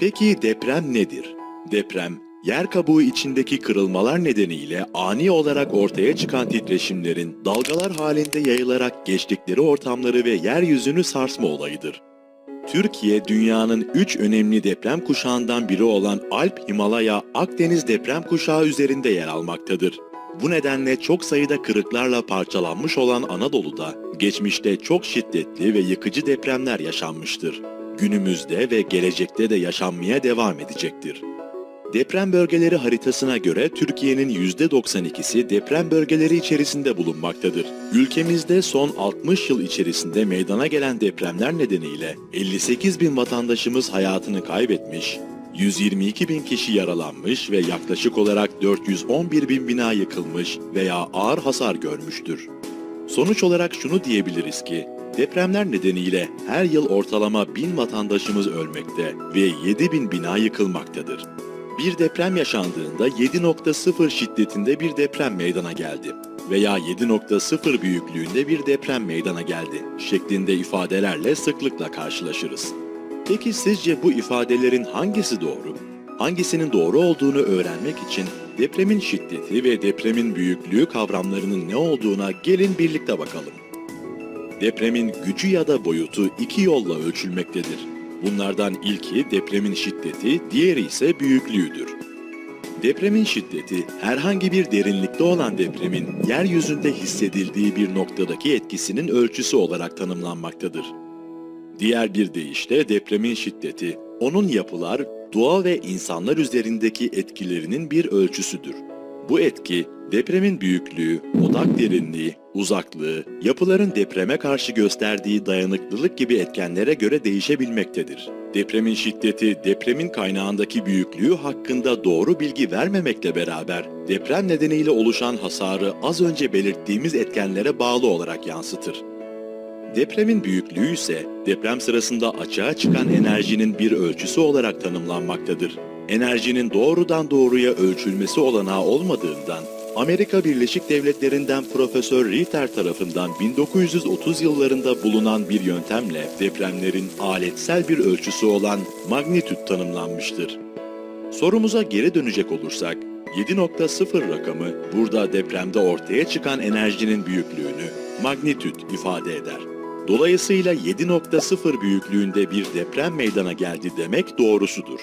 Peki deprem nedir? Deprem, yer kabuğu içindeki kırılmalar nedeniyle ani olarak ortaya çıkan titreşimlerin dalgalar halinde yayılarak geçtikleri ortamları ve yeryüzünü sarsma olayıdır. Türkiye, dünyanın üç önemli deprem kuşağından biri olan Alp, Himalaya, Akdeniz deprem kuşağı üzerinde yer almaktadır. Bu nedenle çok sayıda kırıklarla parçalanmış olan Anadolu'da geçmişte çok şiddetli ve yıkıcı depremler yaşanmıştır. Günümüzde ve gelecekte de yaşanmaya devam edecektir. Deprem bölgeleri haritasına göre Türkiye'nin %92'si deprem bölgeleri içerisinde bulunmaktadır. Ülkemizde son 60 yıl içerisinde meydana gelen depremler nedeniyle 58 bin vatandaşımız hayatını kaybetmiş, 122 bin kişi yaralanmış ve yaklaşık olarak 411 bin bina yıkılmış veya ağır hasar görmüştür. Sonuç olarak şunu diyebiliriz ki, depremler nedeniyle her yıl ortalama 1000 vatandaşımız ölmekte ve 7000 bina yıkılmaktadır. Bir deprem yaşandığında 7.0 şiddetinde bir deprem meydana geldi veya 7.0 büyüklüğünde bir deprem meydana geldi şeklinde ifadelerle sıklıkla karşılaşırız. Peki sizce bu ifadelerin hangisi doğru? Hangisinin doğru olduğunu öğrenmek için depremin şiddeti ve depremin büyüklüğü kavramlarının ne olduğuna gelin birlikte bakalım. Depremin gücü ya da boyutu iki yolla ölçülmektedir. Bunlardan ilki depremin şiddeti, diğeri ise büyüklüğüdür. Depremin şiddeti, herhangi bir derinlikte olan depremin yeryüzünde hissedildiği bir noktadaki etkisinin ölçüsü olarak tanımlanmaktadır. Diğer bir deyişle depremin şiddeti, onun yapılar, doğa ve insanlar üzerindeki etkilerinin bir ölçüsüdür. Bu etki, depremin büyüklüğü, odak derinliği, uzaklığı, yapıların depreme karşı gösterdiği dayanıklılık gibi etkenlere göre değişebilmektedir. Depremin şiddeti, depremin kaynağındaki büyüklüğü hakkında doğru bilgi vermemekle beraber, deprem nedeniyle oluşan hasarı az önce belirttiğimiz etkenlere bağlı olarak yansıtır. Depremin büyüklüğü ise deprem sırasında açığa çıkan enerjinin bir ölçüsü olarak tanımlanmaktadır. Enerjinin doğrudan doğruya ölçülmesi olanağı olmadığından Amerika Birleşik Devletleri'nden Profesör Ritter tarafından 1930 yıllarında bulunan bir yöntemle depremlerin aletsel bir ölçüsü olan magnitüt tanımlanmıştır. Sorumuza geri dönecek olursak, 7.0 rakamı burada depremde ortaya çıkan enerjinin büyüklüğünü magnitüt ifade eder. Dolayısıyla 7.0 büyüklüğünde bir deprem meydana geldi demek doğrusudur.